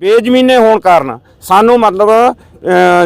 ਬੇਜ਼ਮੀਨੇ ਹੋਣ ਕਾਰਨ ਸਾਨੂੰ ਮਤਲਬ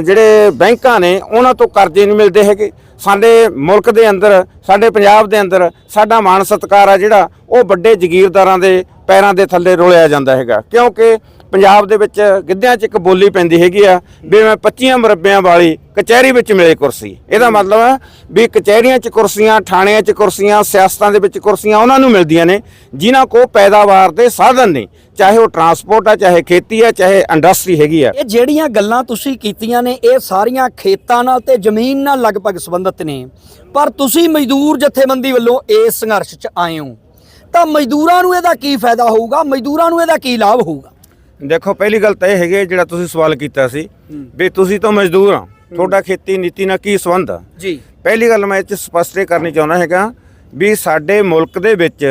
ਜਿਹੜੇ ਬੈਂਕਾਂ ਨੇ, ਉਹਨਾਂ ਤੋਂ ਕਰਜ਼ੇ ਨਹੀਂ ਮਿਲਦੇ ਹੈਗੇ। ਸਾਡੇ ਮੁਲਕ ਦੇ ਅੰਦਰ, ਸਾਡੇ ਪੰਜਾਬ ਦੇ ਅੰਦਰ, ਸਾਡਾ ਮਾਣ ਸਤਕਾਰ ਆ ਜਿਹੜਾ, ਉਹ ਵੱਡੇ ਜ਼ਗੀਰਦਾਰਾਂ ਦੇ ਪੈਰਾਂ ਦੇ ਥੱਲੇ ਰੋਲਿਆ ਜਾਂਦਾ ਹੈਗਾ। ਕਿਉਂਕਿ ਪੰਜਾਬ ਦੇ ਵਿੱਚ ਗਿੱਧਿਆਂ 'ਚ ਇੱਕ ਬੋਲੀ ਪੈਂਦੀ ਹੈਗੀ ਆ ਵੀ ਮੈਂ 25 ਮਰਬਿਆਂ ਵਾਲੀ ਕਚਹਿਰੀ ਵਿੱਚ ਮਿਲੇ ਕੁਰਸੀ। ਇਹਦਾ ਮਤਲਬ ਹੈ ਵੀ ਕਚਹਿਰੀਆਂ 'ਚ ਕੁਰਸੀਆਂ, ਥਾਣਿਆਂ 'ਚ ਕੁਰਸੀਆਂ, ਸਿਆਸਤਾਂ ਦੇ ਵਿੱਚ ਕੁਰਸੀਆਂ ਉਹਨਾਂ ਨੂੰ ਮਿਲਦੀਆਂ ਨੇ ਜਿਨ੍ਹਾਂ ਕੋ ਪੈਦਾਵਾਰ ਦੇ ਸਾਧਨ ਨੇ। ਚਾਹੇ ਉਹ ਟਰਾਂਸਪੋਰਟ ਆ, ਚਾਹੇ ਖੇਤੀ ਆ, ਚਾਹੇ ਇੰਡਸਟਰੀ ਹੈਗੀ ਆ। ਇਹ ਜਿਹੜੀਆਂ ਗੱਲਾਂ ਤੁਸੀਂ ਕੀਤੀਆਂ ਨੇ, ਇਹ ਸਾਰੀਆਂ ਖੇਤਾਂ ਨਾਲ ਤੇ ਜ਼ਮੀਨ ਨਾਲ ਲਗਭਗ ਸੰਬੰਧਿਤ ਨੇ। ਪਰ ਤੁਸੀਂ ਮਜ਼ਦੂਰ ਜਥੇਬੰਦੀ ਵੱਲੋਂ ਇਸ ਸੰਘਰਸ਼ 'ਚ ਆਏ ਹੋ। ਤਾਂ ਮਜ਼ਦੂਰਾਂ ਨੂੰ ਇਹਦਾ ਕੀ ਫਾਇਦਾ ਹੋਊਗਾ? ਮਜ਼ਦੂਰਾਂ ਨੂੰ ਇਹਦਾ ਕੀ ਲਾਭ ਹੋਊਗਾ? ਦੇਖੋ ਪਹਿਲੀ ਗੱਲ ਤਾਂ ਇਹ ਹੈਗੀ ਜਿਹੜਾ ਤੁਸੀਂ ਸਵਾਲ ਕੀਤਾ ਸੀ ਵੀ ਤੁਸੀਂ ਤਾਂ ਮਜ਼ਦੂਰ ਆ। ਤੁਹਾਡਾ ਖੇਤੀ ਨੀਤੀ ਨਾਲ ਕੀ ਸੰਬੰਧ ਆ? ਜੀ। ਪਹਿਲੀ ਗੱਲ ਮੈਂ ਇਹ ਚ ਸਪਸ਼ਟ ਕਰਨੀ ਚਾਹੁੰਦਾ ਹੈਗਾ ਵੀ ਸਾਡੇ ਮੁਲਕ ਦੇ ਵਿੱਚ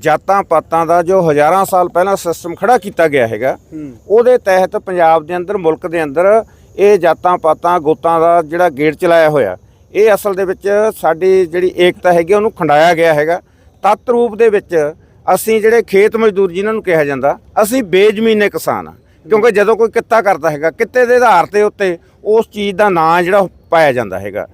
ਜਾਤਾਂ ਪਾਤਾਂ ਦਾ ਜੋ ਹਜ਼ਾਰਾਂ ਸਾਲ ਪਹਿਲਾਂ ਸਿਸਟਮ ਖੜਾ ਕੀਤਾ ਗਿਆ ਹੈਗਾ ਉਹਦੇ ਤਹਿਤ ਪੰਜਾਬ ਦੇ ਅੰਦਰ ਮੁਲਕ ਦੇ ਅੰਦਰ ਇਹ ਜਾਤਾਂ ਪਾਤਾਂ ਗੋਤਾਂ ਦਾ ਜਿਹੜਾ ਗੇੜ ਚਲਾਇਆ ਹੋਇਆ ਇਹ ਅਸਲ ਦੇ ਵਿੱਚ ਸਾਡੀ ਜਿਹੜੀ ਏਕਤਾ ਹੈਗੀ ਉਹਨੂੰ ਖੰਡਾਇਆ ਗਿਆ ਹੈਗਾ। ਤਤ ਰੂਪ ਦੇ ਵਿੱਚ ਅਸੀਂ ਜਿਹੜੇ ਖੇਤ ਮਜ਼ਦੂਰ ਜਿਨ੍ਹਾਂ ਨੂੰ ਕਿਹਾ ਜਾਂਦਾ ਅਸੀਂ ਬੇਜ਼ਮੀਨੇ ਕਿਸਾਨ ਆ। ਕਿਉਂਕਿ ਜਦੋਂ ਕੋਈ ਕਿੱਤਾ ਕਰਦਾ ਹੈਗਾ ਕਿੱਤੇ ਦੇ ਆਧਾਰ ਤੇ ਉੱਤੇ ਉਸ ਚੀਜ਼ ਦਾ ਨਾਂ ਜਿਹੜਾ ਪਾਇਆ ਜਾਂਦਾ ਹੈਗਾ।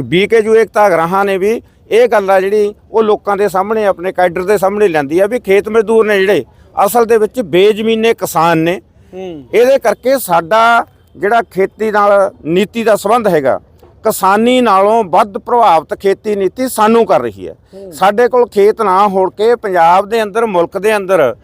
ਬੀਕੇਯੂ ਏਕਤਾ ਗ੍ਰਾਹਾਂ ਨੇ ਵੀ ਇਹ ਗੱਲ ਆ ਜਿਹੜੀ ਉਹ ਲੋਕਾਂ ਦੇ ਸਾਹਮਣੇ ਆਪਣੇ ਕੈਡਰ ਦੇ ਸਾਹਮਣੇ ਲੈਂਦੀ ਆ ਵੀ ਖੇਤ ਮਜ਼ਦੂਰ ਨੇ ਜਿਹੜੇ ਅਸਲ ਦੇ ਵਿੱਚ ਬੇਜ਼ਮੀਨੇ ਕਿਸਾਨ ਨੇ। ਇਹਦੇ ਕਰਕੇ ਸਾਡਾ ਜਿਹੜਾ ਖੇਤੀ ਨਾਲ ਨੀਤੀ ਦਾ ਸੰਬੰਧ ਹੈਗਾ ਕਿਸਾਨੀ ਨਾਲੋਂ ਵੱਧ ਪ੍ਰਭਾਵਿਤ ਖੇਤੀ ਨੀਤੀ ਸਾਨੂੰ ਕਰ ਰਹੀ ਹੈ। ਸਾਡੇ ਕੋਲ ਖੇਤ ਨਾ ਹੋਣ ਕੇ ਪੰਜਾਬ ਦੇ ਅੰਦਰ ਮੁਲਕ ਦੇ ਅੰਦਰ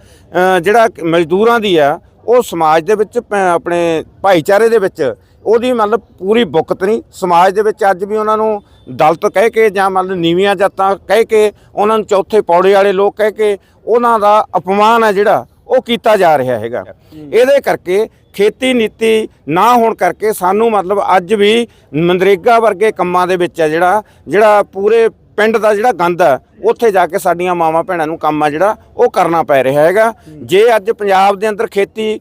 ਜਿਹੜਾ ਮਜ਼ਦੂਰਾਂ ਦੀ ਆ ਉਹ ਸਮਾਜ ਦੇ ਵਿੱਚ ਆਪਣੇ ਭਾਈਚਾਰੇ ਦੇ ਵਿੱਚ ਉਹਦੀ ਮਤਲਬ ਪੂਰੀ ਬੁਕਤ ਨਹੀਂ। ਸਮਾਜ ਦੇ ਵਿੱਚ ਅੱਜ ਵੀ ਉਹਨਾਂ ਨੂੰ ਦਲਤ ਕਹਿ ਕੇ ਜਾਂ ਮਤਲਬ ਨੀਵੀਆਂ ਜਾਤਾਂ ਕਹਿ ਕੇ ਉਹਨਾਂ ਨੂੰ ਚੌਥੇ ਪੌੜੇ ਵਾਲੇ ਲੋਕ ਕਹਿ ਕੇ ਉਹਨਾਂ ਦਾ ਅਪਮਾਨ ਹੈ ਜਿਹੜਾ ਉਹ ਕੀਤਾ ਜਾ ਰਿਹਾ ਹੈਗਾ। ਇਹਦੇ ਕਰਕੇ ਖੇਤੀ ਨੀਤੀ ਨਾ ਹੋਣ ਕਰਕੇ ਸਾਨੂੰ ਮਤਲਬ ਅੱਜ ਵੀ ਮਨਰੇਗਾ ਵਰਗੇ ਕੰਮਾਂ ਦੇ ਵਿੱਚ ਹੈ ਜਿਹੜਾ ਜਿਹੜਾ ਪੂਰੇ ਪਿੰਡ ਦਾ ਜਿਹੜਾ ਗੰਦ ਹੈ ਉੱਥੇ ਜਾ ਕੇ ਸਾਡੀਆਂ ਮਾਵਾਂ ਭੈਣਾਂ ਨੂੰ ਕੰਮ ਆ ਜਿਹੜਾ ਉਹ ਕਰਨਾ ਪੈ ਰਿਹਾ ਹੈਗਾ। ਜੇ ਅੱਜ ਪੰਜਾਬ ਦੇ ਅੰਦਰ ਖੇਤੀ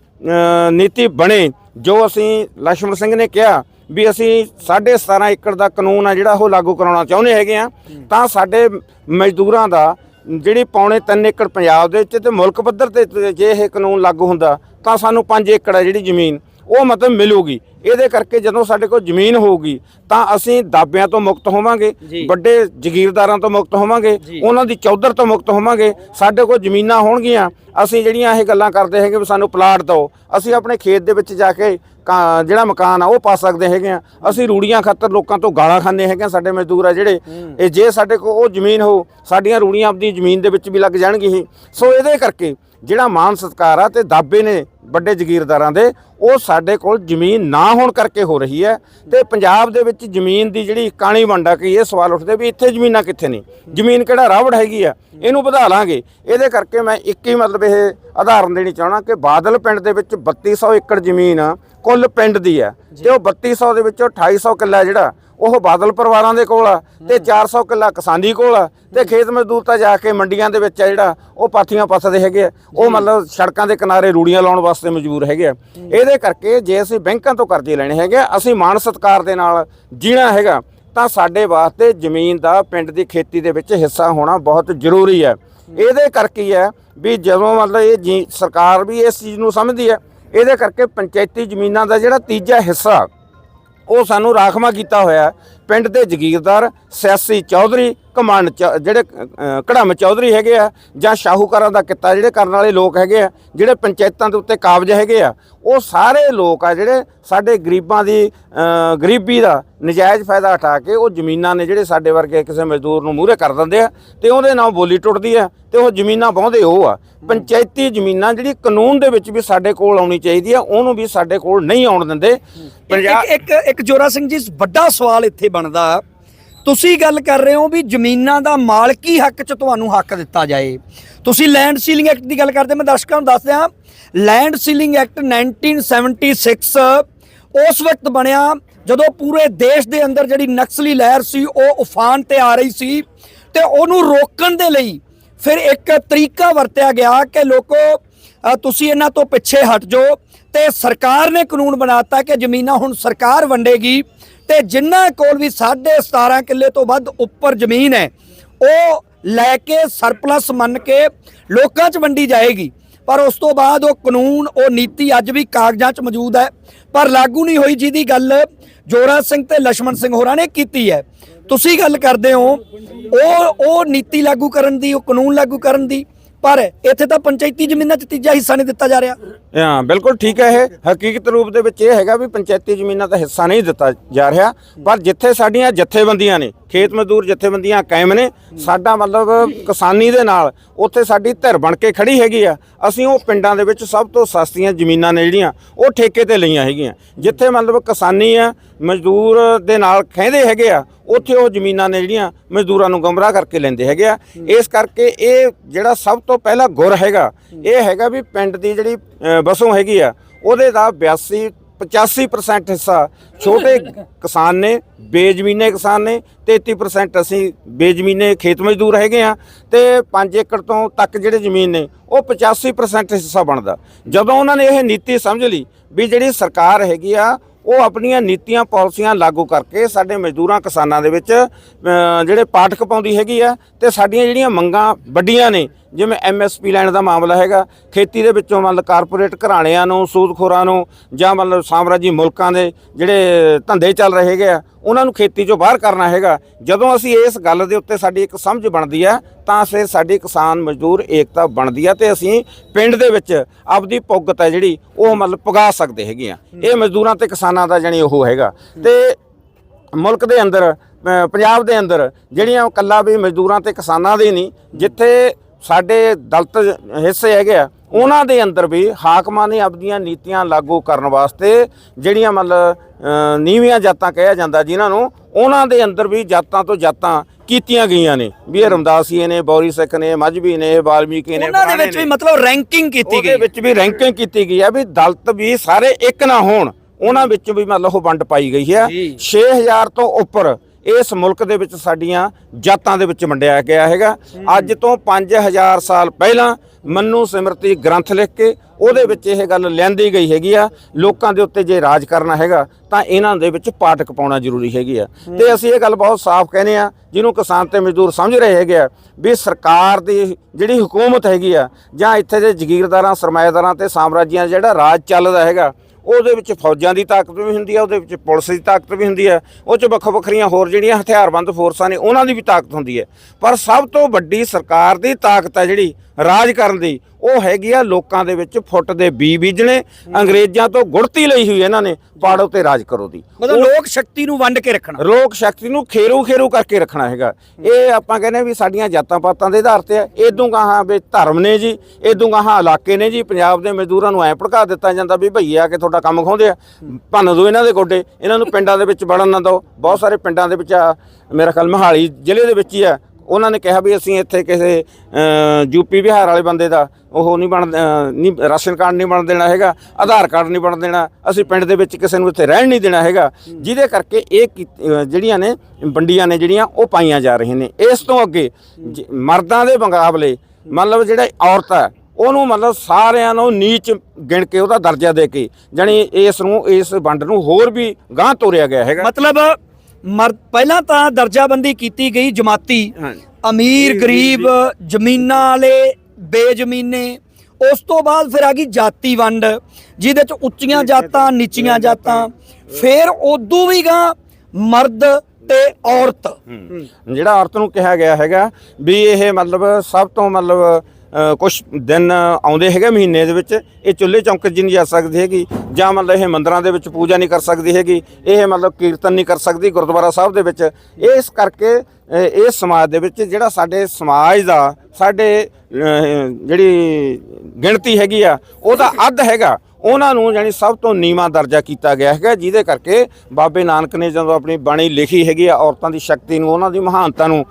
ਨੀਤੀ ਬਣੇ, ਜੋ ਅਸੀਂ ਲక్ష్ਮਣ ਸਿੰਘ ਨੇ ਕਿਹਾ ਵੀ ਅਸੀਂ 17.5 ਏਕੜ ਦਾ ਕਾਨੂੰਨ ਆ ਜਿਹੜਾ ਉਹ ਲਾਗੂ ਕਰਾਉਣਾ ਚਾਹੁੰਦੇ ਹੈਗੇ ਆ, ਤਾਂ ਸਾਡੇ ਮਜ਼ਦੂਰਾਂ ਦਾ ਜਿਹੜੀ ਪੌਣੇ 3 ਏਕੜ ਪੰਜਾਬ ਦੇ ਵਿੱਚ ਤੇ ਮੁਲਕ ਪੱਧਰ ਤੇ ਜੇ ਇਹ ਕਾਨੂੰਨ ਲਾਗੂ ਹੁੰਦਾ ਤਾਂ ਸਾਨੂੰ 5 ਏਕੜ ਹੈ ਜਿਹੜੀ ਜ਼ਮੀਨ ਉਹ ਮਤਲਬ ਮਿਲੂਗੀ। ਇਹਦੇ ਕਰਕੇ ਜਦੋਂ ਸਾਡੇ ਕੋਲ ਜ਼ਮੀਨ ਹੋਊਗੀ ਤਾਂ ਅਸੀਂ ਦਾਬਿਆਂ ਤੋਂ ਮੁਕਤ ਹੋਵਾਂਗੇ। ਵੱਡੇ ਜ਼ਗੀਰਦਾਰਾਂ ਤੋਂ ਮੁਕਤ ਹੋਵਾਂਗੇ। ਉਹਨਾਂ ਦੀ ਚੌਧਰ ਤੋਂ ਮੁਕਤ ਹੋਵਾਂਗੇ। ਸਾਡੇ ਕੋਲ ਜ਼ਮੀਨਾਂ ਹੋਣਗੀਆਂ ਅਸੀਂ ਜਿਹੜੀਆਂ ਇਹ ਗੱਲਾਂ ਕਰਦੇ ਹੈਗੇ ਵੀ ਸਾਨੂੰ ਪਲਾਟ ਦਿਓ। ਅਸੀਂ ਆਪਣੇ ਖੇਤ ਦੇ ਵਿੱਚ ਜਾ ਕੇ ਜਿਹੜਾ ਮਕਾਨ ਆ ਉਹ ਪਾ ਸਕਦੇ ਹੈਗੇ ਆ। ਅਸੀਂ ਰੂੜੀਆਂ ਖਾਤਰ ਲੋਕਾਂ ਤੋਂ ਗਾਲਾਂ ਖਾਂਦੇ ਹੈਗੇ ਸਾਡੇ ਮਜ਼ਦੂਰ ਆ ਜਿਹੜੇ। ਇਹ ਜੇ ਸਾਡੇ ਕੋਲ ਉਹ ਜ਼ਮੀਨ ਹੋ ਸਾਡੀਆਂ ਰੂੜੀਆਂ ਆਪਣੀ ਜ਼ਮੀਨ ਦੇ ਵਿੱਚ ਵੀ ਲੱਗ ਜਾਣਗੀਆਂ। ਸੋ ਇਹਦੇ ਕਰਕੇ ਜਿਹੜਾ ਮਾਨ ਸਤਕਾਰ ਆ ਤੇ ਦਾਬੇ ਨੇ ਵੱਡੇ ਜ਼ਗੀਰਦਾਰਾਂ ਦੇ, ਉਹ ਸਾਡੇ ਕੋਲ ਜ਼ਮੀਨ ਨਾ ਹੋਣ ਕਰਕੇ ਹੋ ਰਹੀ ਹੈ ਤੇ ਪੰਜਾਬ ਦੇ ਵਿੱਚ ਜ਼ਮੀਨ ਦੀ ਜਿਹੜੀ ਕਾਣੀ ਵੰਡਾ ਕਿ ਇਹ ਸਵਾਲ ਉੱਠਦੇ ਵੀ ਇੱਥੇ ਜ਼ਮੀਨਾਂ ਕਿੱਥੇ ਨੇ? ਜ਼ਮੀਨ ਕਿਹੜਾ ਰਾਵੜ ਹੈਗੀ ਆ? ਇਹਨੂੰ ਵਧਾ ਲਾਂਗੇ। ਇਹਦੇ ਕਰਕੇ ਮੈਂ ਇੱਕ ਹੀ ਮਤਲਬ ਇਹ ਉਦਾਹਰਨ ਦੇਣੀ ਚਾਹਣਾ ਕਿ ਬਾਦਲ ਪਿੰਡ ਦੇ ਵਿੱਚ 3200 ਏਕੜ ਜ਼ਮੀਨ ਕੁੱਲ ਪਿੰਡ ਦੀ ਆ ਤੇ ਉਹ 3200 ਦੇ ਵਿੱਚੋਂ 2800 ਕਿੱਲਾ ਜਿਹੜਾ, ਉਹ ਬਾਦਲ ਪਰਿਵਾਰਾਂ ਦੇ ਕੋਲ ਆ ਤੇ 400 ਕਿੱਲਾ ਕਿਸਾਨੀ ਕੋਲ ਆ ਤੇ ਖੇਤ ਮਜ਼ਦੂਰ ਤਾਂ ਜਾ ਕੇ ਮੰਡੀਆਂ ਦੇ ਵਿੱਚ ਆ ਜਿਹੜਾ, ਉਹ ਪਾਥੀਆਂ ਪੱਥਦੇ ਹੈਗੇ ਆ। ਉਹ ਮਤਲਬ ਸੜਕਾਂ ਦੇ ਕਿਨਾਰੇ ਰੂੜੀਆਂ ਲਾਉਣ ਵਾਸਤੇ ਮਜਬੂਰ ਹੈਗੇ ਆ। ਇਹਦੇ ਕਰਕੇ ਜੇ ਅਸੀਂ ਬੈਂਕਾਂ ਤੋਂ ਕਰਜ਼ੇ ਲੈਣੇ ਹੈਗੇ ਆ, ਅਸੀਂ ਮਾਣ ਸਤਕਾਰ ਦੇ ਨਾਲ ਜੀਣਾ ਹੈਗਾ ਤਾਂ ਸਾਡੇ ਵਾਸਤੇ ਜ਼ਮੀਨ ਦਾ ਪਿੰਡ ਦੀ ਖੇਤੀ ਦੇ ਵਿੱਚ ਹਿੱਸਾ ਹੋਣਾ ਬਹੁਤ ਜ਼ਰੂਰੀ ਹੈ। ਇਹਦੇ ਕਰਕੇ ਹੀ ਹੈ ਵੀ ਜਦੋਂ ਮਤਲਬ ਇਹ ਜੀ- ਸਰਕਾਰ ਵੀ ਇਸ ਚੀਜ਼ ਨੂੰ ਸਮਝਦੀ ਹੈ ਇਹਦੇ ਕਰਕੇ ਪੰਚਾਇਤੀ ਜ਼ਮੀਨਾਂ ਦਾ ਜਿਹੜਾ ਤੀਜਾ ਹਿੱਸਾ ਉਹ ਸਾਨੂੰ ਰਾਖਵਾ ਕੀਤਾ ਹੋਇਆ ਪਿੰਡ ਦੇ ਜ਼ਗੀਰਦਾਰ ਸਿਆਸੀ ਚੌਧਰੀ ਕਮਾਂਡ ਚ- ਜਿਹੜੇ ਕੜਮ ਚੌਧਰੀ ਹੈਗੇ ਆ, ਜਾਂ ਸ਼ਾਹੂਕਾਰਾਂ ਦਾ ਕਿੱਤਾ, ਜਿਹੜੇ ਕਰਨ ਵਾਲੇ ਲੋਕ ਹੈਗੇ ਆ, ਜਿਹੜੇ ਪੰਚਾਇਤਾਂ ਦੇ ਉੱਤੇ ਕਾਬਜ ਹੈਗੇ ਆ, ਉਹ ਸਾਰੇ ਲੋਕ ਆ ਜਿਹੜੇ ਸਾਡੇ ਗਰੀਬਾਂ ਦੀ ਗਰੀਬੀ ਦਾ ਨਜਾਇਜ਼ ਫਾਇਦਾ ਉਠਾ ਕੇ ਉਹ ਜ਼ਮੀਨਾਂ ਨੇ ਜਿਹੜੇ ਸਾਡੇ ਵਰਗੇ ਕਿਸੇ ਮਜ਼ਦੂਰ ਨੂੰ ਮੂਹਰੇ ਕਰ ਦਿੰਦੇ ਆ, ਤੇ ਉਹਦੇ ਨਾਲ ਬੋਲੀ ਟੁੱਟਦੀ ਆ, ਤੇ ਉਹ ਜ਼ਮੀਨਾਂ ਵਾਹੁੰਦੇ ਉਹ ਆ। ਪੰਚਾਇਤੀ ਜ਼ਮੀਨਾਂ ਜਿਹੜੀ ਕਾਨੂੰਨ ਦੇ ਵਿੱਚ ਵੀ ਸਾਡੇ ਕੋਲ ਆਉਣੀ ਚਾਹੀਦੀ ਆ, ਉਹਨੂੰ ਵੀ ਸਾਡੇ ਕੋਲ ਨਹੀਂ ਆਉਣ ਦਿੰਦੇ। ਪੰਜਾਬ ਇੱਕ ਇੱਕ ਜੋਰਾ ਸਿੰਘ ਜੀ, ਵੱਡਾ ਸਵਾਲ ਇੱਥੇ ਬਣਦਾ, ਤੁਸੀਂ ਗੱਲ ਕਰ ਰਹੇ ਹੋ ਵੀ ਜ਼ਮੀਨਾਂ ਦਾ ਮਾਲਕੀ ਹੱਕ 'ਚ ਤੁਹਾਨੂੰ ਹੱਕ ਦਿੱਤਾ ਜਾਏ। ਤੁਸੀਂ ਲੈਂਡ ਸੀਲਿੰਗ ਐਕਟ ਦੀ ਗੱਲ ਕਰਦੇ, ਮੈਂ ਦਰਸ਼ਕਾਂ ਨੂੰ ਦੱਸ ਦਿਆਂ ਲੈਂਡ ਸੀਲਿੰਗ ਐਕਟ 1976 ਉਸ ਵਕਤ ਬਣਿਆ ਜਦੋਂ ਪੂਰੇ ਦੇਸ਼ ਦੇ ਅੰਦਰ ਜਿਹੜੀ ਨਕਸਲੀ ਲਹਿਰ ਸੀ, ਉਹ ਉਫਾਨ ਤੇ ਆ ਰਹੀ ਸੀ ਤੇ ਉਹਨੂੰ ਰੋਕਣ ਦੇ ਲਈ ਫਿਰ ਇੱਕ ਤਰੀਕਾ ਵਰਤਿਆ ਗਿਆ ਕਿ ਲੋਕੋ ਤੁਸੀਂ ਇਹਨਾਂ ਤੋਂ ਪਿੱਛੇ ਹਟ ਜਾਓ ਤੇ ਸਰਕਾਰ ਨੇ ਕਾਨੂੰਨ ਬਣਾਤਾ ਕਿ ਜ਼ਮੀਨਾਂ ਹੁਣ ਸਰਕਾਰ ਵੰਡੇਗੀ। ਤੇ ਜਿਨ੍ਹਾਂ ਕੋਲ ਵੀ 17.5 ਕਿੱਲੇ ਤੋਂ ਵੱਧ ਉੱਪਰ ਜ਼ਮੀਨ ਹੈ, ਉਹ ਲੈ ਕੇ ਸਰਪਲਸ ਮੰਨ ਕੇ ਲੋਕਾਂ 'ਚ ਵੰਡੀ ਜਾਏਗੀ। ਪਰ ਉਸ ਤੋਂ ਬਾਅਦ ਉਹ ਕਾਨੂੰਨ, ਉਹ ਨੀਤੀ ਅੱਜ ਵੀ ਕਾਗਜ਼ਾਂ 'ਚ ਮੌਜੂਦ ਹੈ। ਪਰ ਲਾਗੂ ਨਹੀਂ ਹੋਈ ਜਿਹਦੀ ਗੱਲ ਜੋਰਾ ਸਿੰਘ ਤੇ ਲక్ష్మణ ਸਿੰਘ ਹੋਰਾਂ ਨੇ ਕੀਤੀ ਹੈ। ਤੁਸੀਂ ਗੱਲ ਕਰਦੇ ਹੋ, ਉਹ ਉਹ ਨੀਤੀ ਲਾਗੂ ਕਰਨ ਦੀ, ਉਹ ਕਾਨੂੰਨ ਲਾਗੂ ਕਰਨ ਦੀ। ਪਰ ਇੱਥੇ ਤਾਂ ਪੰਚਾਇਤੀ ਜ਼ਮੀਨਾਂ 'ਚ ਤੀਜਾ ਹਿੱਸਾ ਨਹੀਂ ਦਿੱਤਾ ਜਾ ਰਿਹਾ। ਹਾਂ, ਬਿਲਕੁਲ ਠੀਕ ਹੈ ਇਹ। ਹਕੀਕਤ ਰੂਪ ਦੇ ਵਿੱਚ ਇਹ ਹੈਗਾ ਵੀ ਪੰਚਾਇਤੀ ਜ਼ਮੀਨਾਂ ਦਾ ਹਿੱਸਾ ਨਹੀਂ ਦਿੱਤਾ ਜਾ ਰਿਹਾ। ਪਰ ਜਿੱਥੇ ਸਾਡੀਆਂ ਜਥੇਬੰਦੀਆਂ ਨੇ, ਖੇਤ ਮਜ਼ਦੂਰ ਜਥੇਬੰਦੀਆਂ ਕਾਇਮ ਨੇ, ਸਾਡਾ ਮਤਲਬ ਕਿਸਾਨੀ ਦੇ ਨਾਲ ਉੱਥੇ ਸਾਡੀ ਧਿਰ ਬਣ ਕੇ ਖੜੀ ਹੈਗੀ ਆ। ਅਸੀਂ ਉਹ ਪਿੰਡਾਂ ਦੇ ਵਿੱਚ ਸਭ ਤੋਂ ਸਸਤੀਆਂ ਜ਼ਮੀਨਾਂ ਨੇ ਜਿਹੜੀਆਂ, ਉਹ ਠੇਕੇ ਤੇ ਲਈਆਂ ਹੈਗੀਆਂ। ਜਿੱਥੇ ਮਤਲਬ ਕਿਸਾਨੀ ਆ, ਮਜ਼ਦੂਰ ਦੇ ਨਾਲ ਖਹਿੰਦੇ ਹੈਗੇ ਆ ਉੱਥੇ ਉਹ ਜ਼ਮੀਨਾਂ ਨੇ ਜਿਹੜੀਆਂ ਮਜ਼ਦੂਰਾਂ ਨੂੰ ਗਮਰਾਹ ਕਰਕੇ ਲੈਂਦੇ ਹੈਗੇ ਆ। ਇਸ ਕਰਕੇ ਇਹ ਜਿਹੜਾ ਸਭ ਤੋਂ ਪਹਿਲਾ ਗੁਰ ਹੈਗਾ ਇਹ ਹੈਗਾ ਵੀ ਪਿੰਡ ਦੀ ਜਿਹੜੀ ਅ, ਵਸੋਂ ਹੈਗੀ ਆ ਉਹਦੇ ਦਾ 82 85% ਹਿੱਸਾ ਛੋਟੇ ਕਿਸਾਨ ਨੇ ਬੇਜ਼ਮੀਨੇ ਕਿਸਾਨ ਨੇ 33% ਅਸੀਂ ਬੇਜ਼ਮੀਨੇ ਖੇਤ ਮਜ਼ਦੂਰ ਹੈਗੇ ਆ ਤੇ 5 ਏਕੜ ਤੋਂ ਤੱਕ ਜਿਹੜੇ ਜ਼ਮੀਨ ਨੇ ਉਹ 85% ਹਿੱਸਾ ਬਣਦਾ। ਜਦੋਂ ਉਹਨਾਂ ਨੇ ਇਹ ਨੀਤੀ ਸਮਝ ਲਈ ਵੀ ਜਿਹੜੀ ਸਰਕਾਰ ਹੈਗੀ ਆ ਉਹ ਆਪਣੀਆਂ ਨੀਤੀਆਂ, ਪਾਲਿਸੀਆਂ ਲਾਗੂ ਕਰਕੇ ਸਾਡੇ ਮਜ਼ਦੂਰਾਂ, ਕਿਸਾਨਾਂ ਦੇ ਵਿੱਚ ਜਿਹੜੇ ਪਾਠਕ ਪਾਉਂਦੀ ਹੈਗੀ ਆ, ਤੇ ਸਾਡੀਆਂ ਜਿਹੜੀਆਂ ਮੰਗਾਂ ਵੱਡੀਆਂ ਨੇ ਜਿਵੇਂ ਐਮਐਸਪੀ ਲੈਣ ਦਾ ਮਾਮਲਾ ਹੈਗਾ, ਖੇਤੀ ਦੇ ਵਿੱਚੋਂ ਮਤਲਬ ਕਾਰਪੋਰੇਟ ਘਰਾਣਿਆਂ ਨੂੰ, ਸੂਦਖੋਰਾਂ ਨੂੰ, ਜਾਂ ਮਤਲਬ ਸਾਮਰਾਜੀ ਮੁਲਕਾਂ ਦੇ ਜਿਹੜੇ ਧੰਦੇ ਚੱਲ ਰਹੇ ਹੈਗੇ ਆ, ਉਹਨਾਂ ਨੂੰ ਖੇਤੀ ਚੋਂ ਬਾਹਰ ਕਰਨਾ ਹੈਗਾ। ਜਦੋਂ ਅਸੀਂ ਇਸ ਗੱਲ ਦੇ ਉੱਤੇ ਸਾਡੀ ਇੱਕ ਸਮਝ ਬਣਦੀ ਆ, ਤਾਂ ਫਿਰ ਸਾਡੀ ਕਿਸਾਨ ਮਜ਼ਦੂਰ ਏਕਤਾ ਬਣਦੀ ਆ ਤੇ ਅਸੀਂ ਪਿੰਡ ਦੇ ਵਿੱਚ ਆਪਦੀ ਪੁੱਗਤ ਹੈ ਜਿਹੜੀ, ਉਹ ਮਤਲਬ ਪੁਗਾ ਸਕਦੇ ਹੈਗੇ ਆ। ਇਹ ਮਜ਼ਦੂਰਾਂ ਤੇ ਕਿਸਾਨਾਂ ਦਾ ਜਾਣੀ ਉਹ ਹੈਗਾ। ਤੇ ਮੁਲਕ ਦੇ ਅੰਦਰ ਪੰਜਾਬ ਦੇ ਅੰਦਰ, ਜਿਹੜੀਆਂ ਕੱਲਾ ਵੀ ਮਜ਼ਦੂਰਾਂ ਤੇ ਕਿਸਾਨਾਂ ਦੇ ਨਹੀਂ, ਜਿੱਥੇ ਸਾਡੇ ਦਲਿਤ ਹਿੱਸੇ ਹੈਗੇ ਆ ਉਹਨਾਂ ਦੇ ਅੰਦਰ ਵੀ ਹਾਕਮਾਂ ਨੇ ਆਪਣੀਆਂ ਨੀਤੀਆਂ ਲਾਗੂ ਕਰਨ ਵਾਸਤੇ ਜਿਹੜੀਆਂ ਮਤਲਬ ਨੀਵੀਆਂ ਜਾਤਾਂ ਕਿਹਾ ਜਾਂਦਾ ਜਿਨ੍ਹਾਂ ਨੂੰ ਉਹਨਾਂ ਦੇ ਅੰਦਰ ਵੀ ਜਾਤਾਂ ਤੋਂ ਜਾਤਾਂ ਕੀਤੀਆਂ ਗਈਆਂ ਨੇ ਵੀ ਇਹ ਰਮਦਾਸੀਏ ਨੇ ਬੌਰੀ ਸਿੱਖ ਨੇ ਮਜਬੀ ਨੇ ਵਾਲਮੀਕੀ ਨੇ ਉਹਨਾਂ ਦੇ ਵਿੱਚ। ਵੀ ਮਤਲਬ ਰੈਂਕਿੰਗ ਕੀਤੀ ਉਹਦੇ ਗਈ ਵਿੱਚ ਵੀ ਰੈਂਕਿੰਗ ਕੀਤੀ ਗਈ ਆ ਵੀ ਦਲਿਤ ਵੀ ਸਾਰੇ ਇੱਕ ਨਾ ਹੋਣ ਉਹਨਾਂ ਵਿੱਚ ਵੀ ਮਤਲਬ ਉਹ ਵੰਡ ਪਾਈ ਗਈ ਹੈ ਜੀ। 6000 ਤੋਂ ਉੱਪਰ ਇਸ ਮੁਲਕ ਦੇ ਵਿੱਚ ਸਾਡੀਆਂ ਜਾਤਾਂ ਦੇ ਵਿੱਚ ਵੰਡਿਆ ਗਿਆ ਹੈਗਾ। ਅੱਜ ਤੋਂ 5000 ਸਾਲ ਪਹਿਲਾਂ ਮੰਨੂ ਸਿਮਰਤੀ ਗ੍ਰੰਥ ਲਿਖ ਕੇ ਉਹਦੇ ਵਿੱਚ ਇਹ ਗੱਲ ਲੈਂਦੀ ਗਈ ਹੈਗੀ ਆ, ਲੋਕਾਂ ਦੇ ਉੱਤੇ ਜੇ ਰਾਜ ਕਰਨਾ ਹੈਗਾ ਤਾਂ ਇਹਨਾਂ ਦੇ ਵਿੱਚ ਪਾਠਕ ਪਾਉਣਾ ਜ਼ਰੂਰੀ ਹੈਗੀ ਆ। ਤੇ ਅਸੀਂ ਇਹ ਗੱਲ ਬਹੁਤ ਸਾਫ਼ ਕਹਿੰਦੇ ਆ, ਜਿਹਨੂੰ ਕਿਸਾਨ ਤੇ ਮਜ਼ਦੂਰ ਸਮਝ ਰਹੇ ਹੈਗੇ ਆ ਵੀ ਸਰਕਾਰ ਦੀ ਜਿਹੜੀ ਹਕੂਮਤ ਹੈਗੀ ਆ ਜਾਂ ਇੱਥੇ ਦੇ ਜ਼ਗੀਰਦਾਰਾਂ ਸਰਮਾਏਦਾਰਾਂ ਤੇ ਸਾਮਰਾਜੀਆਂ ਦਾ ਜਿਹੜਾ ਰਾਜ ਚੱਲਦਾ ਹੈਗਾ ਉਹਦੇ ਵਿੱਚ ਫੌਜਾਂ ਦੀ ਤਾਕਤ ਵੀ ਹੁੰਦੀ ਹੈ ਉਹਦੇ ਵਿੱਚ ਪੁਲਿਸ ਦੀ ਤਾਕਤ ਵੀ ਹੁੰਦੀ ਹੈ ਉਹ ਚ ਵੱਖੋ ਵੱਖਰੀਆਂ ਹੋਰ ਜਿਹੜੀਆਂ ਹਥਿਆਰਬੰਦ ਫੋਰਸਾਂ ਨੇ, ਉਹਨਾਂ ਦੀ ਵੀ ਤਾਕਤ ਹੁੰਦੀ ਹੈ ਪਰ ਸਭ ਤੋਂ ਵੱਡੀ ਸਰਕਾਰ ਦੀ ਤਾਕਤ ਹੈ ਜਿਹੜੀ ਰਾਜ ਕਰਨ ਦੀ। ਉਹ ਹੈਗੀ ਆ ਲੋਕਾਂ ਦੇ ਵਿੱਚ ਫੁੱਟ ਦੇ ਬੀ ਬੀਜਣੇ ਅੰਗਰੇਜ਼ਾਂ ਤੋਂ ਗੁੜਤੀ ਲਈ ਹੋਈ ਇਹਨਾਂ ਨੇ ਪਾੜੋ ਤੇ ਰਾਜ ਕਰੋ ਦੀ। ਮਤਲਬ ਲੋਕ ਸ਼ਕਤੀ ਨੂੰ ਵੰਡ ਕੇ ਰੱਖਣਾ। ਲੋਕ ਸ਼ਕਤੀ ਨੂੰ ਖੇਰੂ ਖੇਰੂ ਕਰਕੇ ਰੱਖਣਾ ਹੈਗਾ। ਇਹ ਆਪਾਂ ਕਹਿੰਦੇ ਵੀ ਸਾਡੀਆਂ ਜਾਤਾਂ ਪਾਤਾਂ ਦੇ ਆਧਾਰ ਤੇ ਹੈ ਇਦੋਂ ਗਾਹਾਂ ਵੀ ਧਰਮ ਨੇ ਜੀ ਇਦੋਂ ਗਾਹਾਂ ਇਲਾਕੇ ਨੇ ਜੀ। ਪੰਜਾਬ ਦੇ ਮਜ਼ਦੂਰਾਂ ਨੂੰ ਐ ਭੜਕਾ ਦਿੱਤਾ ਜਾਂਦਾ ਵੀ ਭਈਏ ਆ ਕੇ ਤੁਹਾਡਾ ਕੰਮ ਖਾਉਂਦੇ ਆ। ਭੰਨ ਦੋ ਇਹਨਾਂ ਦੇ ਗੋਡੇ ਇਹਨਾਂ ਨੂੰ ਪਿੰਡਾਂ ਦੇ ਵਿੱਚ ਵੜਨ ਨਾ ਦਿਓ। ਬਹੁਤ ਸਾਰੇ ਪਿੰਡਾਂ ਦੇ ਵਿੱਚ ਆ ਮੇਰਾ ਖਿਆਲ ਮਹਾਲੀ ਜ਼ਿਲ੍ਹੇ ਦੇ ਵਿੱਚ ਹੀ ਆ। ਉਹਨਾਂ ਨੇ ਕਿਹਾ ਵੀ ਅਸੀਂ ਇੱਥੇ ਕਿਸੇ ਯੂਪੀ ਬਿਹਾਰ ਵਾਲੇ ਬੰਦੇ ਦਾ ਉਹ ਨਹੀਂ ਬਣ ਅਹ, ਨਹੀਂ ਰਾਸ਼ਨ ਕਾਰਡ ਨਹੀਂ ਬਣ ਦੇਣਾ ਹੈਗਾ ਆਧਾਰ ਕਾਰਡ ਨਹੀਂ ਬਣ ਦੇਣਾ ਅਸੀਂ ਪਿੰਡ ਦੇ ਵਿੱਚ ਕਿਸੇ ਨੂੰ ਇੱਥੇ ਰਹਿਣ ਨਹੀਂ ਦੇਣਾ ਹੈਗਾ। ਜਿਹਦੇ ਕਰਕੇ ਇਹ ਕੀ- ਜਿਹੜੀਆਂ ਨੇ ਵੰਡੀਆਂ ਨੇ ਜਿਹੜੀਆਂ ਉਹ ਪਾਈਆਂ ਜਾ ਰਹੀਆਂ ਨੇ। ਇਸ ਤੋਂ ਅੱਗੇ ਜ- ਮਰਦਾਂ ਦੇ ਮੁਕਾਬਲੇ ਮਤਲਬ ਜਿਹੜਾ ਔਰਤ ਹੈ ਉਹਨੂੰ ਮਤਲਬ ਸਾਰਿਆਂ ਨੂੰ ਨੀਚ ਗਿਣ ਕੇ ਉਹਦਾ ਦਰਜਾ ਦੇ ਕੇ ਜਾਣੀ ਇਸ ਨੂੰ ਇਸ ਵੰਡ ਨੂੰ ਹੋਰ ਵੀ ਗਾਂਹ ਤੋਰਿਆ ਗਿਆ ਹੈਗਾ। ਮਤਲਬ ਮਰ ਪਹਿਲਾਂ ਤਾਂ ਦਰਜਾਬੰਦੀ ਕੀਤੀ ਗਈ ਜਮਾਤੀ। ਅਮੀਰ ਗਰੀਬ ਜ਼ਮੀਨਾਂ ਵਾਲੇ ਬੇਜ਼ਮੀਨੇ। ਉਸ ਤੋਂ ਬਾਅਦ ਫਿਰ ਆ ਗਈ ਜਾਤੀ ਵੰਡ ਜਿਹਦੇ ਚ ਉੱਚੀਆਂ ਜਾਤਾਂ ਨੀਚੀਆਂ ਜਾਤਾਂ। ਫਿਰ ਉਦੋਂ ਵੀ ਗਾ ਮਰਦ ਤੇ ਔਰਤ। ਜਿਹੜਾ ਔਰਤ ਨੂੰ ਕਿਹਾ ਗਿਆ ਹੈਗਾ ਵੀ ਇਹ ਮਤਲਬ ਸਭ ਤੋਂ ਮਤਲਬ ਕੁਝ ਦਿਨ ਆਉਂਦੇ ਹੈਗੇ ਮਹੀਨੇ ਦੇ ਵਿੱਚ, ਇਹ ਚੁੱਲ੍ਹੇ ਚੌਂਕੇ 'ਚ ਨਹੀਂ ਜਾ ਸਕਦੀ ਹੈਗੀ, ਜਾਂ ਮਤਲਬ ਇਹ ਮੰਦਰਾਂ ਦੇ ਵਿੱਚ ਪੂਜਾ ਨਹੀਂ ਕਰ ਸਕਦੀ ਹੈਗੀ, ਇਹ ਮਤਲਬ ਕੀਰਤਨ ਨਹੀਂ ਕਰ ਸਕਦੀ ਗੁਰਦੁਆਰਾ ਸਾਹਿਬ ਦੇ ਵਿੱਚ। ਇਸ ਕਰਕੇ ਇਸ ਸਮਾਜ ਦੇ ਵਿੱਚ ਜਿਹੜਾ ਸਾਡੇ ਸਮਾਜ ਦਾ, ਸਾਡੇ ਜਿਹੜੀ ਗਿਣਤੀ ਹੈਗੀ ਆ, ਉਹਦਾ ਅੱਧ ਹੈਗਾ। ਉਹਨਾਂ ਨੂੰ ਜਾਨੀ ਸਭ ਤੋਂ ਨੀਵਾਂ ਦਰਜਾ ਕੀਤਾ ਗਿਆ ਹੈਗਾ, ਜਿਹਦੇ ਕਰਕੇ ਬਾਬੇ ਨਾਨਕ ਨੇ ਜਦੋਂ ਆਪਣੀ ਬਾਣੀ ਲਿਖੀ ਹੈਗੀ ਆ, ਔਰਤਾਂ ਦੀ ਸ਼ਕਤੀ ਨੂੰ, ਉਹਨਾਂ ਦੀ ਮਹਾਨਤਾ ਨੂੰ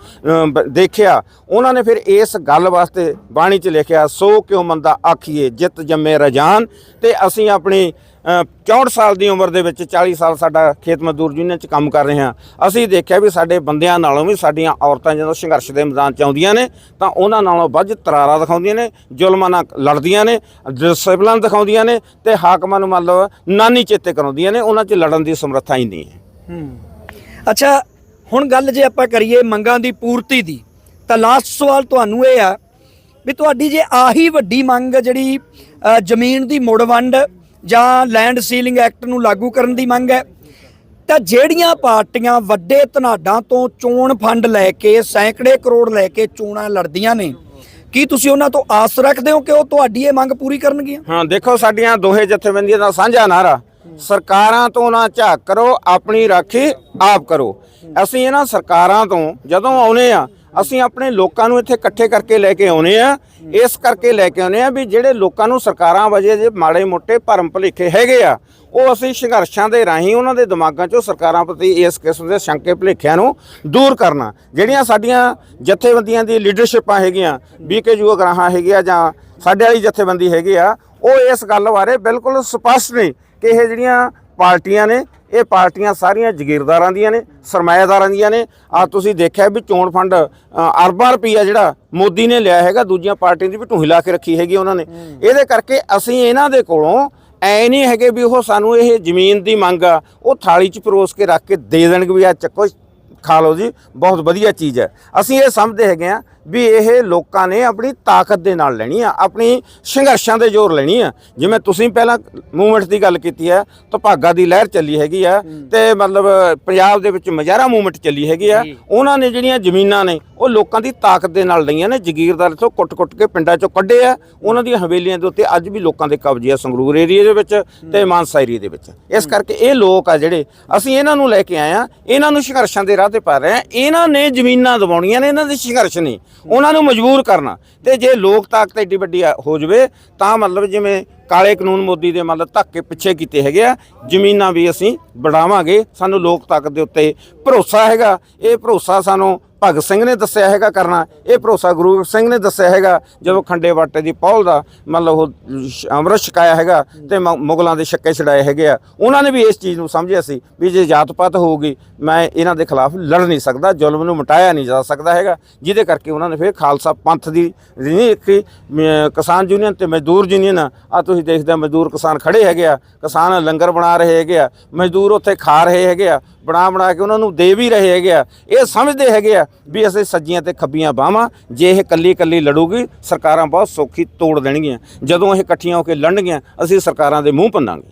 ਦੇਖਿਆ, ਉਹਨਾਂ ਨੇ ਫਿਰ ਇਸ ਗੱਲ ਵਾਸਤੇ ਬਾਣੀ 'ਚ ਲਿਖਿਆ, ਸੋ ਕਿਉ ਮੰਦਾ ਆਖੀਏ, ਜਿਤ ਜੰਮੇ ਰਜਾਨ, ਤੇ ਅਸੀਂ ਆਪਣੀ 64 ਸਾਲ ਦੀ ਉਮਰ ਦੇ ਵਿੱਚ 40 ਸਾਲ ਸਾਡਾ ਖੇਤ ਮਜ਼ਦੂਰ ਯੂਨੀਅਨ 'ਚ ਕੰਮ ਕਰ ਰਹੇ ਹਾਂ। ਅਸੀਂ ਦੇਖਿਆ ਵੀ ਸਾਡੇ ਬੰਦਿਆਂ ਨਾਲੋਂ ਵੀ ਸਾਡੀਆਂ ਔਰਤਾਂ ਜਦੋਂ ਸੰਘਰਸ਼ ਦੇ ਮੈਦਾਨ 'ਚ ਆਉਂਦੀਆਂ ਨੇ, ਤਾਂ ਉਹਨਾਂ ਨਾਲੋਂ ਵੱਧ ਤਰਾਰਾ ਦਿਖਾਉਂਦੀਆਂ ਨੇ, ਜ਼ੁਲਮਾਂ ਨਾਲ ਲੜਦੀਆਂ ਨੇ ਡਿਸਪਲਨ ਦਿਖਾਉਂਦੀਆਂ ਨੇ ਤੇ ਹਾਕਮਾਂ ਨੂੰ ਮਤਲਬ ਨਾਨੀ ਚੇਤੇ ਕਰਾਉਂਦੀਆਂ ਨੇ, ਉਹਨਾਂ 'ਚ ਲੜਨ ਦੀ ਸਮਰੱਥਾ ਹੀ ਨਹੀਂ ਹੈ। ਅੱਛਾ, ਹੁਣ ਗੱਲ ਜੇ ਆਪਾਂ ਕਰੀਏ ਮੰਗਾਂ ਦੀ ਪੂਰਤੀ ਦੀ, ਤਾਂ ਲਾਸਟ ਸਵਾਲ ਤੁਹਾਨੂੰ ਇਹ ਆ ਵੀ ਤੁਹਾਡੀ ਜੇ ਆਹੀ ਵੱਡੀ ਮੰਗ ਜਿਹੜੀ ਜ਼ਮੀਨ ਦੀ ਮੁੜ ਵੰਡ ਜਾਂ ਲੈਂਡ ਸੀਲਿੰਗ ਐਕਟ ਨੂੰ ਲਾਗੂ ਕਰਨ ਦੀ ਮੰਗ ਹੈ। ਤਾਂ ਜਿਹੜੀਆਂ ਪਾਰਟੀਆਂ ਵੱਡੇ ਧਨਾਡਾਂ ਤੋਂ ਚੋਣ ਫੰਡ ਲੈ ਕੇ, ਸੈਂਕੜੇ ਕਰੋੜ ਲੈ ਕੇ ਚੋਣਾਂ ਲੜਦੀਆਂ ਨੇ, ਕੀ ਤੁਸੀਂ ਉਹਨਾਂ ਤੋਂ ਆਸ ਰੱਖਦੇ ਹੋ ਕਿ ਉਹ ਤੁਹਾਡੀ ਇਹ ਮੰਗ ਪੂਰੀ ਕਰਨਗੀਆਂ? ਹਾਂ, ਦੇਖੋ, ਸਾਡੀਆਂ ਦੋਹੇ ਜਥੇਬੰਦੀਆਂ ਦਾ ਸਾਂਝਾ ਨਾਰਾ ਸਰਕਾਰਾਂ ਤੋਂ ਨਾ ਝਾਕ ਕਰੋ, ਆਪਣੀ ਰਾਖੀ ਆਪ ਕਰੋ। ਅਸੀਂ ਇਹਨਾਂ ਸਰਕਾਰਾਂ ਤੋਂ ਜਦੋਂ ਆਉਨੇ ਆ ਅਸੀਂ ਆਪਣੇ ਲੋਕਾਂ ਨੂੰ ਇੱਥੇ ਇਕੱਠੇ ਕਰਕੇ ਲੈ ਕੇ ਆਉਨੇ ਆ। ਇਸ ਕਰਕੇ ਲੈ ਕੇ ਆਉਨੇ ਆ ਵੀ ਜਿਹੜੇ ਲੋਕਾਂ ਨੂੰ ਸਰਕਾਰਾਂ ਵਜੇ ਜੇ ਮਾੜੇ ਮੋਟੇ ਭਰਮ ਭੁਲੇਖੇ ਹੈਗੇ ਆ, ਉਹ ਅਸੀਂ ਸੰਘਰਸ਼ਾਂ ਦੇ ਰਾਹੀਂ ਉਹਨਾਂ ਦੇ ਦਿਮਾਗਾਂ 'ਚੋਂ ਸਰਕਾਰਾਂ ਪ੍ਰਤੀ ਇਸ ਕਿਸਮ ਦੇ ਸ਼ੰਕੇ ਭੁਲੇਖਿਆਂ ਨੂੰ ਦੂਰ ਕਰਨਾ। ਜਿਹੜੀਆਂ ਸਾਡੀਆਂ ਜਥੇਬੰਦੀਆਂ ਦੀ ਲੀਡਰਸ਼ਿਪਾਂ ਹੈਗੀਆਂ ਬੀਕੇਯੂ ਅਗਰਾਹਾਂ ਹੈਗੀਆਂ ਜਾਂ ਸਾਡੇ ਵਾਲੀ ਜਥੇਬੰਦੀ ਹੈਗੀ ਆ, ਉਹ ਇਸ ਗੱਲ ਬਾਰੇ ਬਿਲਕੁਲ ਸਪਸ਼ਟ ਨੇ ਕਿ ਇਹ ਜਿਹੜੀਆਂ ਪਾਰਟੀਆਂ ਨੇ ਇਹ ਪਾਰਟੀਆਂ ਸਾਰੀਆਂ ਜ਼ਗੀਰਦਾਰਾਂ ਦੀਆਂ ਨੇ ਸਰਮਾਇਆਦਾਰਾਂ ਦੀਆਂ ਨੇ। ਆ ਤੁਸੀਂ ਦੇਖਿਆ ਵੀ ਚੋਣ ਫੰਡ ਅਰਬਾਂ ਰੁਪਈਆ ਜਿਹੜਾ ਮੋਦੀ ਨੇ ਲਿਆ ਹੈਗਾ ਦੂਜੀਆਂ ਪਾਰਟੀਆਂ ਦੀ ਵੀ ਢੂਹੀ ਲਾ ਕੇ ਰੱਖੀ ਹੈਗੀ ਉਹਨਾਂ ਨੇ। ਇਹਦੇ ਕਰਕੇ ਅਸੀਂ ਇਹਨਾਂ ਦੇ ਕੋਲੋਂ ਐ ਨਹੀਂ ਹੈਗੇ ਵੀ ਉਹ ਸਾਨੂੰ ਇਹ ਜ਼ਮੀਨ ਦੀ ਮੰਗ ਆ ਉਹ ਥਾਲੀ 'ਚ ਪਰੋਸ ਕੇ ਰੱਖ ਕੇ ਦੇ ਦੇਣਗੇ ਵੀ ਆ ਚੱਕੋ ਖਾ ਲਓ ਜੀ ਬਹੁਤ ਵਧੀਆ ਚੀਜ਼ ਹੈ। ਅਸੀਂ ਇਹ ਸਮਝਦੇ ਹੈਗੇ ਆ ਵੀ ਇਹ ਲੋਕਾਂ ਨੇ ਆਪਣੀ ਤਾਕਤ ਦੇ ਨਾਲ ਲੈਣੀ ਆ ਆਪਣੀ ਸੰਘਰਸ਼ਾਂ ਦੇ ਜ਼ੋਰ ਲੈਣੀ ਆ। ਜਿਵੇਂ ਤੁਸੀਂ ਪਹਿਲਾਂ ਮੂਵਮੈਂਟ ਦੀ ਗੱਲ ਕੀਤੀ ਹੈ ਤਾਂ ਭਾਗਾ ਦੀ ਲਹਿਰ ਚੱਲੀ ਹੈਗੀ ਆ ਤੇ ਮਤਲਬ ਪੰਜਾਬ ਦੇ ਵਿੱਚ ਮਜਾਰਾ ਮੂਵਮੈਂਟ ਚੱਲੀ ਹੈਗੀ ਆ। ਉਹਨਾਂ ਨੇ ਜਿਹੜੀਆਂ ਜ਼ਮੀਨਾਂ ਨੇ ਉਹ ਲੋਕਾਂ ਦੀ ਤਾਕਤ ਦੇ ਨਾਲ ਲਈਆਂ ਨੇ। ਜ਼ਗੀਰਦਾਰ ਤੋਂ ਕੁੱਟ-ਕੁੱਟ ਕੇ ਪਿੰਡਾਂ ਚੋਂ ਕੱਢੇ ਆ। ਉਹਨਾਂ ਦੀਆਂ ਹਵੇਲੀਆਂ ਦੇ ਉੱਤੇ ਅੱਜ ਵੀ ਲੋਕਾਂ ਦੇ ਕਬਜ਼ੇ ਆ ਸੰਗਰੂਰ ਏਰੀਆ ਦੇ ਵਿੱਚ ਤੇ ਮਾਨਸਾ ਏਰੀਆ ਦੇ ਵਿੱਚ। ਇਸ ਕਰਕੇ ਇਹ ਲੋਕ ਆ ਜਿਹੜੇ ਅਸੀਂ ਇਹਨਾਂ ਨੂੰ ਲੈ ਕੇ ਆਏ ਆ। ਇਹਨਾਂ ਨੂੰ ਸੰਘਰਸ਼ਾਂ ਦੇ ਰਾਹ ਤੇ ਪਾ ਰਹੇ ਆ। ਇਹਨਾਂ ਨੇ ਜ਼ਮੀਨਾਂ ਦਿਵਾਉਣੀਆਂ ਨੇ ਇਹਨਾਂ ਦੇ ਸੰਘਰਸ਼ ਨੇ। ਉਹਨਾਂ ਨੂੰ ਮਜਬੂਰ ਕਰਨਾ। ਤੇ ਜੇ ਲੋਕ ਤਾਕਤ ਏਡੀ ਵੱਡੀ ਹੋ ਜਵੇ, ਤਾਂ ਮਤਲਬ ਜਿਵੇਂ ਕਾਲੇ ਕਾਨੂੰਨ ਮੋਦੀ ਦੇ ਮਤਲਬ ਧੱਕੇ ਪਿੱਛੇ ਕੀਤੇ ਹੈਗੇ ਆ, ਜ਼ਮੀਨਾਂ ਵੀ ਅਸੀਂ ਵਡਾਵਾਂਗੇ ਸਾਨੂੰ ਲੋਕ ਤਾਕਤ ਦੇ ਉੱਤੇ ਭਰੋਸਾ ਹੈਗਾ। ਇਹ ਭਰੋਸਾ ਸਾਨੂੰ ਭਗਤ ਸਿੰਘ ਨੇ ਦੱਸਿਆ ਹੈਗਾ ਕਰਨਾ, ਇਹ ਭਰੋਸਾ ਗੁਰੂ ਸਿੰਘ ਨੇ ਦੱਸਿਆ ਹੈਗਾ, ਜਦੋਂ ਖੰਡੇ ਵਾਟੇ ਦੀ ਪੌਲ ਦਾ ਮਤਲਬ ਉਹ ਅੰਮ੍ਰਿਤ ਛਕਾਇਆ ਹੈਗਾ ਤੇ ਮ- ਮੁਗਲਾਂ ਦੇ ਛੱਕੇ ਛਡਾਏ ਹੈਗੇ ਆ, ਉਹਨਾਂ ਨੇ ਵੀ ਇਸ ਚੀਜ਼ ਨੂੰ ਸਮਝਿਆ ਸੀ ਵੀ ਜੇ ਜਾਤ ਪਾਤ ਹੋਊਗੀ, ਮੈਂ ਇਹਨਾਂ ਦੇ ਖਿਲਾਫ ਲੜ ਨਹੀਂ ਸਕਦਾ, ਜ਼ੁਲਮ ਨੂੰ ਮਿਟਾਇਆ ਨਹੀਂ ਜਾ ਸਕਦਾ ਹੈਗਾ, ਜਿਹਦੇ ਕਰਕੇ ਉਹਨਾਂ ਨੇ ਫਿਰ ਖਾਲਸਾ ਪੰਥ ਦੀ ਨਹੀਂ ਕਿਸਾਨ ਯੂਨੀਅਨ ਤੇ ਮਜ਼ਦੂਰ ਯੂਨੀਅਨ ਆ ਤੁਸੀਂ ਦੇਖਦੇ ਆ ਮਜ਼ਦੂਰ ਕਿਸਾਨ ਖੜੇ ਹੈਗੇ ਆ, ਕਿਸਾਨ ਲੰਗਰ ਬਣਾ ਰਹੇ ਹੈਗੇ ਆ, ਮਜ਼ਦੂਰ ਉੱਥੇ ਖਾ ਰਹੇ ਹੈਗੇ ਆ ਬਣਾ ਬਣਾ ਕੇ ਉਹਨਾਂ ਨੂੰ ਦੇ ਵੀ ਰਹੇ ਹੈਗੇ ਆ, ਇਹ ਸਮਝਦੇ ਹੈਗੇ ਆ ਵੀ ਅਸੀਂ ਸੱਜੀਆਂ ਤੇ ਖੱਬੀਆਂ ਬਾਹਾਂ, ਜੇ ਇਹ ਕੱਲੀ ਕੱਲੀ ਲੜੂਗੀ, ਸਰਕਾਰਾਂ ਬਹੁਤ ਸੌਖੀ ਤੋੜ ਦੇਣਗੀਆਂ। ਜਦੋਂ ਇਹ ਇਕੱਠੀਆਂ ਹੋ ਕੇ ਲੜਨਗੀਆਂ, ਅਸੀਂ ਸਰਕਾਰਾਂ ਦੇ ਮੂੰਹ ਪੰਨਾਂਗੇ